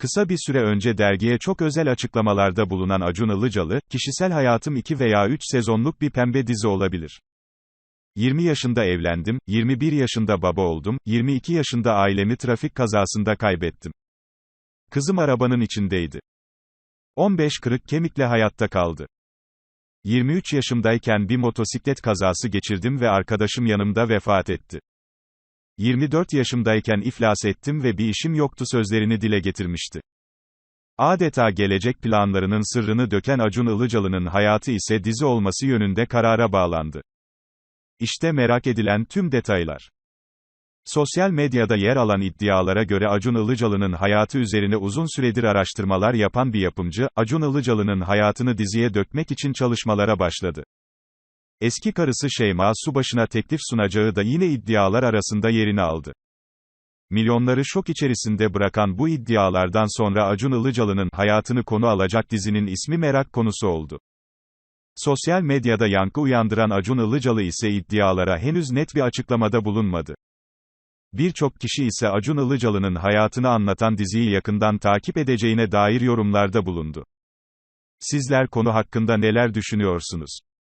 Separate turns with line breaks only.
Kısa bir süre önce dergiye çok özel açıklamalarda bulunan Acun Ilıcalı, kişisel hayatım 2 veya 3 sezonluk bir pembe dizi olabilir. 20 yaşında evlendim, 21 yaşında baba oldum, 22 yaşında ailemi trafik kazasında kaybettim. Kızım arabanın içindeydi. 15 kırık kemikle hayatta kaldı. 23 yaşımdayken bir motosiklet kazası geçirdim ve arkadaşım yanımda vefat etti. 24 yaşımdayken iflas ettim ve bir işim yoktu sözlerini dile getirmişti. Adeta gelecek planlarının sırrını döken Acun Ilıcalı'nın hayatı ise dizi olması yönünde karara bağlandı. İşte merak edilen tüm detaylar. Sosyal medyada yer alan iddialara göre Acun Ilıcalı'nın hayatı üzerine uzun süredir araştırmalar yapan bir yapımcı, Acun Ilıcalı'nın hayatını diziye dökmek için çalışmalara başladı. Eski karısı Şeyma Subaşı'na teklif sunacağı da yine iddialar arasında yerini aldı. Milyonları şok içerisinde bırakan bu iddialardan sonra Acun Ilıcalı'nın hayatını konu alacak dizinin ismi merak konusu oldu. Sosyal medyada yankı uyandıran Acun Ilıcalı ise iddialara henüz net bir açıklamada bulunmadı. Birçok kişi ise Acun Ilıcalı'nın hayatını anlatan diziyi yakından takip edeceğine dair yorumlarda bulundu. Sizler konu hakkında neler düşünüyorsunuz?